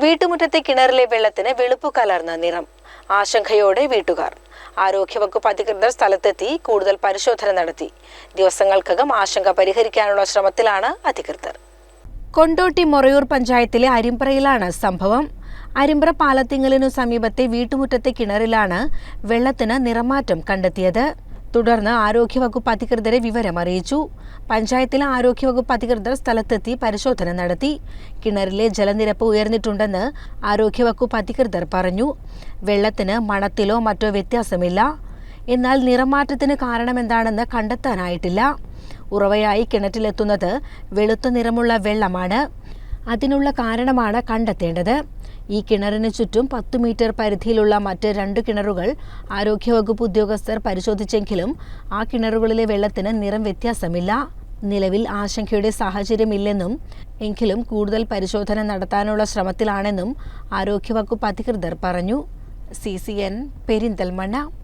വീട്ടുമുറ്റത്തെ കിണറിലെ വെള്ളത്തിന് വെളുപ്പ് കലർന്ന നിറം. ആശങ്കയോടെ വീട്ടുകാർ. ആരോഗ്യവകുപ്പ് അധികൃതർ സ്ഥലത്തെത്തി കൂടുതൽ പരിശോധന നടത്തി. ദിവസങ്ങൾക്കകം ആശങ്ക പരിഹരിക്കാനുള്ള ശ്രമത്തിലാണ് അധികൃതർ. കൊണ്ടോട്ടി മൊറയൂർ പഞ്ചായത്തിലെ അരിമ്പ്രയിലാണ് സംഭവം. അരിമ്പ്ര പാലത്തിങ്ങലിനു സമീപത്തെ വീട്ടുമുറ്റത്തെ കിണറിലാണ് വെള്ളത്തിന് നിറമാറ്റം കണ്ടെത്തിയത്. തുടർന്ന് ആരോഗ്യവകുപ്പ് അധികൃതരെ വിവരം അറിയിച്ചു. പഞ്ചായത്തിലെ ആരോഗ്യവകുപ്പ് അധികൃതർ സ്ഥലത്തെത്തി പരിശോധന നടത്തി. കിണറിലെ ജലനിരപ്പ് ഉയർന്നിട്ടുണ്ടെന്ന് ആരോഗ്യവകുപ്പ് അധികൃതർ പറഞ്ഞു. വെള്ളത്തിന് മണത്തിലോ മറ്റോ വ്യത്യാസമില്ല. എന്നാൽ നിറമാറ്റത്തിന് കാരണമെന്താണെന്ന് കണ്ടെത്താനായിട്ടില്ല. ഉറവയായി കിണറ്റിലെത്തുന്നത് വെളുത്ത നിറമുള്ള വെള്ളമാണ്. അതിനുള്ള കാരണമാണ് കണ്ടെത്തേണ്ടത്. ഈ കിണറിന് ചുറ്റും പത്ത് മീറ്റർ പരിധിയിലുള്ള മറ്റ് രണ്ട് കിണറുകൾ ആരോഗ്യവകുപ്പ് ഉദ്യോഗസ്ഥർ പരിശോധിച്ചെങ്കിലും ആ കിണറുകളിലെ വെള്ളത്തിന് നിറം വ്യത്യാസമില്ല. നിലവിൽ ആശങ്കയുടെ സാഹചര്യമില്ലെന്നും എങ്കിലും കൂടുതൽ പരിശോധന നടത്താനുള്ള ശ്രമത്തിലാണെന്നും ആരോഗ്യവകുപ്പ് അധികൃതർ പറഞ്ഞു. C C N Perinthalmanna.